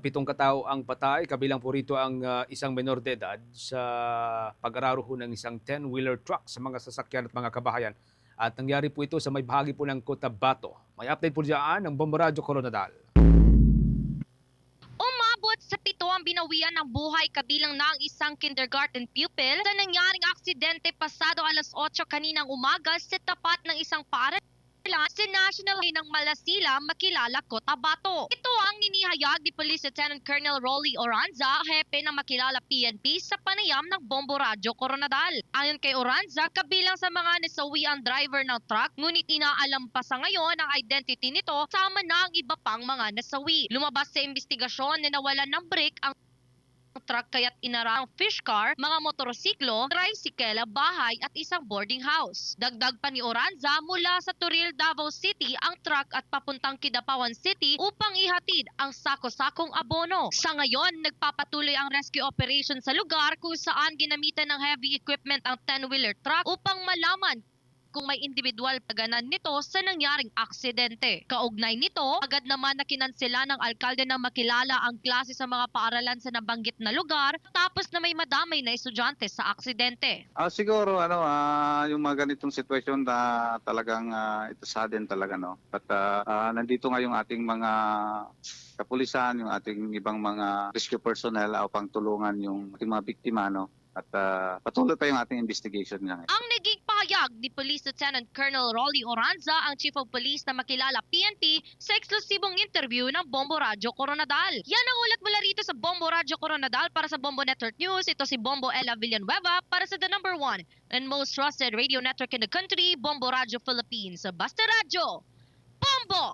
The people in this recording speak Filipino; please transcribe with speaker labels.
Speaker 1: Pitong katao ang patay, kabilang po rito ang ah, isang menor de edad sa pag-araro ng isang 10-wheeler truck sa mga sasakyan at mga kabahayan. At nangyari po ito sa may bahagi po ng Cotabato. May update po dyan ng Bomboradyo Coronadal.
Speaker 2: Umabot sa pito ang binawian ng buhay kabilang na ang isang kindergarten pupil sa nangyaring aksidente pasado alas 8 kaninang umaga sa tapat ng isang paaralan sa National Highway ng Malasila, makilala Cotabato. Ito ang ninihayag ni Police Lieutenant Colonel Rolly Oranza, hepe ng makilala PNP sa panayam ng Bombo Radyo Coronadal. Ayon kay Oranza, kabilang sa mga nasawi ang driver ng truck, ngunit inaalam pa sa ngayon ang identity nito sama na ang iba pang mga nasawi. Lumabas sa investigasyon na nawalan ng brake ang truck kaya't inara ang fish car, mga motorsiklo, tricycle, bahay at isang boarding house. Dagdag pa ni Oranza mula sa Turil, Davao City ang truck at papuntang Kidapawan City upang ihatid ang sako-sakong abono. Sa ngayon, nagpapatuloy ang rescue operation sa lugar kung saan ginamitan ng heavy equipment ang 10-wheeler truck upang malaman kung may individual paganan nito sa nangyaring aksidente. Kaugnay nito, agad naman na kinansela ng alkalde ng makilala ang klase sa mga paaralan sa nabanggit na lugar tapos na may madamay na estudyante sa aksidente.
Speaker 3: Ah, siguro ano ah, yung mga ganitong sitwasyon na talagang ah, ito sudden talaga no. At ah, ah, nandito nga yung ating mga kapulisan, yung ating ibang mga rescue personnel upang tulungan yung ating mga biktima no. At ah, patuloy pa yung ating investigation nga. ngayon.
Speaker 2: Ang naging pahayag ni Police Lieutenant Colonel Rolly Oranza, ang Chief of Police na makilala PNP sa eksklusibong interview ng Bombo Radyo Coronadal. Yan ang ulat mula rito sa Bombo Radyo Coronadal para sa Bombo Network News. Ito si Bombo Ella Villanueva para sa the number one and most trusted radio network in the country, Bombo Radyo Philippines. Basta Radyo, Bombo!